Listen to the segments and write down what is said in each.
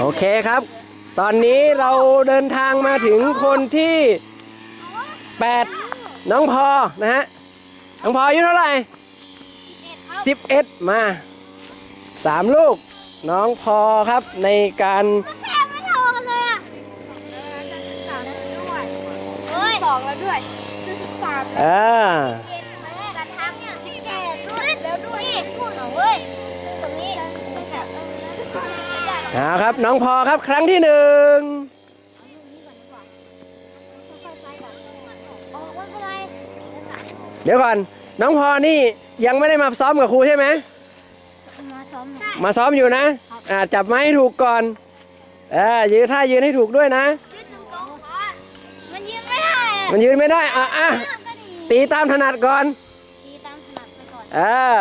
โอเคครับ ตอนนี้เราเดินทางมาถึงคนที่ 8 น้องพอนะฮะ น้องพออายุเท่าไหร่ 11 มา 3 ลูก น้องพอครับในการแทบไม่เท่ากันเลยอะเฮ้ยสองแล้วด้วยคือสิบสามเออ เย็นแม่กระทั่งเนี่ยสิบแปดด้วยแล้วด้วยพูดหน่อยเว้ยตรงนี้ เอาครับ น้องพอครับครั้งที่หนึ่งออกไม่เป็นไรเดี๋ยวก่อน น้องพอนี่ยังไม่ได้มาซ้อมกับครูใช่ไหมมาซ้อมมาซ้อมอยู่นะอ่าจับไม้ให้ถูกก่อนเออยืนท่ายืนให้ถูกด้วยนะ มันยืนไม่ได้อะมันยืนไม่ได้อะอะก็ดีตีตามถนัดก่อนตีตามถนัดไปก่อนเออ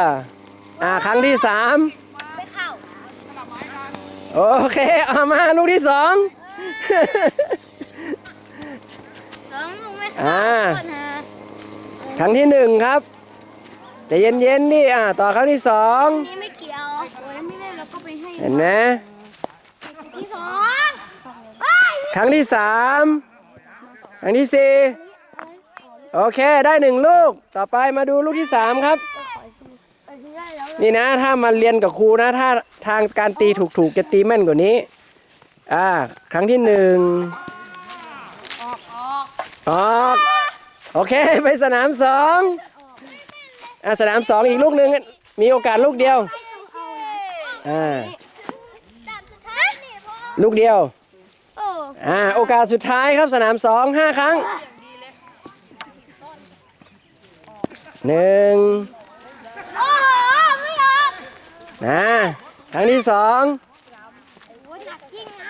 อ่าครั้งที่สามไม่เข้า โอเคเอามาลูกที่สองสองลูกไม่อ่าเข้าก่อนนะครั้งที่หนึ่งครับใจะเย็นๆนี่อ่าต่อครั้งที่สองนี่ไม่เกี่ยวโอ้ยไม่ได้แล้วก็ไปให้เห็นไหมที่สองเฮ้ยครั้งที่สามครั้งที่สี่โอเคได้หนึ่งลูก ต่อไปมาดูลูกที่สามครับ นี่นะถ้ามาเรียนกับครูนะ ถ้าทางการตีถูกๆจะตีแม่นกว่านี้ อ่า ครั้งที่หนึ่งออกโอเค ไปสนามสองอ่าสนามสองอีกลูกหนึ่งมีโอกาสลูกเดียวอ่าลูกเดียวอ่าโอกาสสุดท้ายครับสนามสองห้าครั้งหนึ่ง นะครั้งที่สอง โอ้หนักยิ่งไง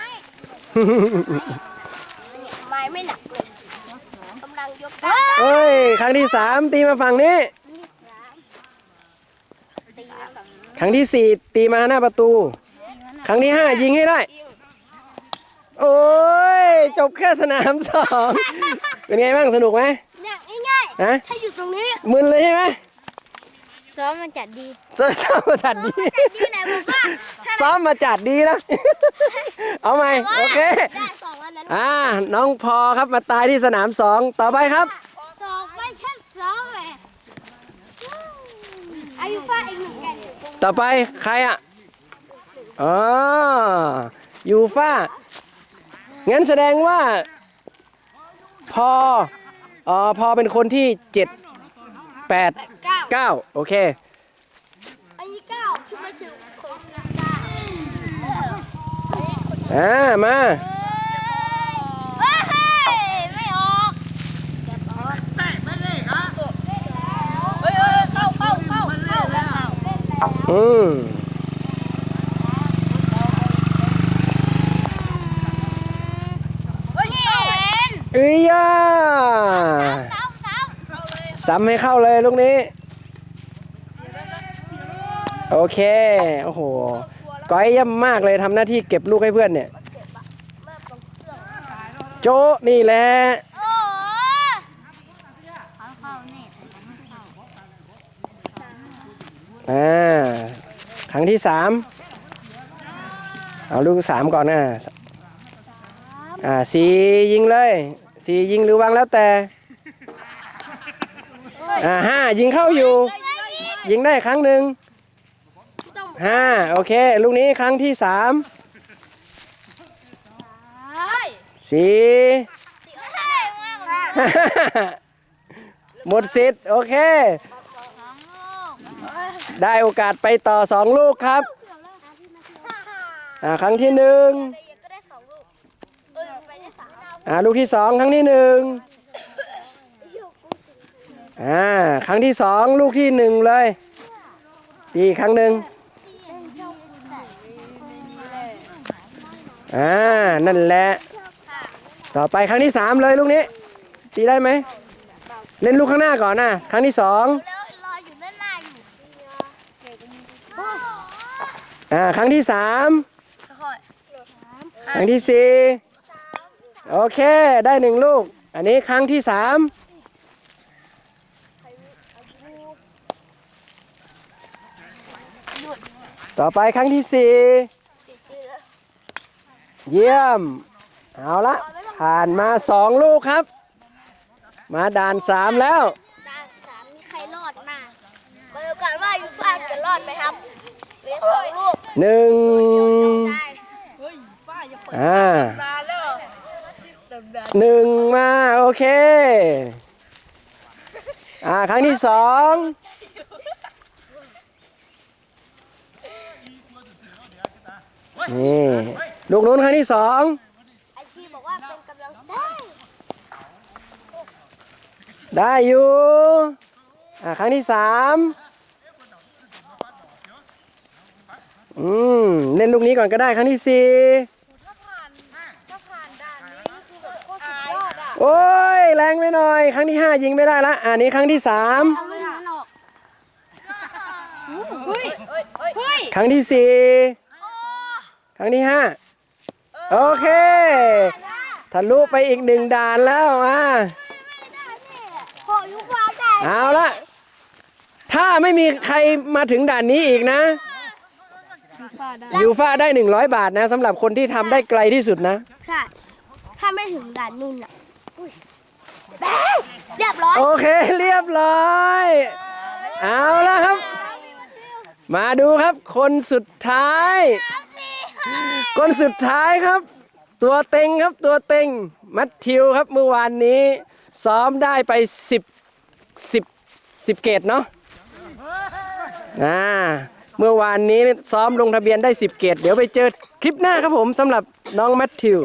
ไม้ไม่หนักเลยกำลังยกได้เอ้ย ครั้งที่สามตีมาฝั่งนี้ ตีมาฝั่งนี้ครั้งที่สี่ตีมาหน้าประตู ครั้งที่ห้ายิงให้ได้ โอ้ย จบแค่สนามสอง เป็นไงบ้างสนุกไหมเนี่ยง่ายฮะๆถ้าอยู่ตรงนี้ มึนเลยใช่ไหม ซ้อมมันจัดดีซ้อมมาจัดดีดีไหนบอกว่าซ้อมมาจัดดีนะ เอาใหม่โอเคได้สองแล้วนั้นอ่าน้องพอครับมาตายที่สนามสองต่อไปครับสองไม่ใช่สองแหละอายุฟ้าอีกหนึ่งแกนต่อไปใครอะอ๋อยูฟ่างั้นแสดงว่า พออ๋อพอเป็นคนที่เจ็ดแปด เก้าโอเคอายุเก้าคือไม่ถึงคนเก้าอ่า มา เฮ้ยไม่ออกแต่ไม่ได้ครับเฮ้ยเข้าเข้าเข้าเข้าเข้าอืมเฮ้ยนี่เห็นเอ้ยย่าซ้ำซ้ำซ้ำให้เข้าเลยลูกนี้ โอเค โอ้โห ก้อยเย่ำมากเลยทำหน้าที่เก็บลูกให้เพื่อนเนี่ย โจะนี่แหละ โอ้เขาเข้านี่แต่ไม่เข้าอ่า ครั้งที่สาม เอาลูกสามก่อนนะอ่าสียิงเลย สียิงหรือวางแล้วแต่ อ่าห้ายิงเข้าอยู่ ยิงได้ครั้งหนึ่ง ห้าโอเค ลูกนี้ครั้งที่สามเฮ้ยสี่เฮ้ยมากเลยหมดสิทธิ์โอเคสองลูกได้โอกาสไปต่อสองลูกครับอ่าครั้งที่หนึ่งก็ได้สองลูกเออไปได้สามอ่าลูกที่สองครั้งที่หนึ่งอ่าครั้งที่สองลูกที่หนึ่งเลยตีอีกครั้งหนึ่ง อ่า นั่นแหละ ต่อไปครั้งที่สามเลยลูกนี้ ตีได้ไหม เล่นลูกข้างหน้าก่อนนะครั้งที่สองแล้วรออยู่ด้านหน้าอยู่อ่า ครั้งที่สามค่อยครั้งที่สี่โอเค ได้หนึ่งลูก อันนี้ครั้งที่สามต่อไปครั้งที่สี่ เยี่ยม เอาละผ่านมาสองลูกครับ มาด่านสามแล้วดานสามมีใครรอดมามาดูกันว่ายูฟ่าจะรอดไหมครับเหลือสองลูกหนึ่งได้อ่าหนึ่งมา โอเค อ่า ครั้งที่สอง นี่ลูกนู้นครั้งที่สองไอทีบอกว่าเป็นกำลังใจได้อยู่อ่าครั้งที่สามอืมเล่นลูกนี้ก่อนก็ได้ครั้งที่สี่โอ้ยแรงไปหน่อย ครั้งที่ห้ายิงไม่ได้ละอ่านี้ครั้งที่สามเอาลูกนั้นออกเฮ้ยเฮ้ยเฮ้ย ครั้งที่สี่ ครั้งที่ห้าโอเค ทะลุไปอีกหนึ่งด่านแล้วอะพอยูฟ่าได้เอาละถ้าไม่มีใครมาถึงด่านนี้อีกนะ ยูฟ่าได้100บาทนะสำหรับคนที่ทำได้ไกลที่สุดนะ ใช่ ถ้าไม่ถึงด่านนู่นอะอุ้ยแบ๊ะเรียบร้อย โอเคเรียบร้อย เอาละครับ มาดูครับคนสุดท้าย คนสุดท้ายครับ ตัวเต็งครับตัวเต็งมัทธิวครับเมื่อวานนี้ ซ้อมได้ไป 10 10 10 เกตเนาะอ่าเมื่อวานนี้ซ้อมลงทะเบียนได้ 10 เกตเดี๋ยวไปเจอคลิปหน้าครับผมสำหรับน้องแมทธิว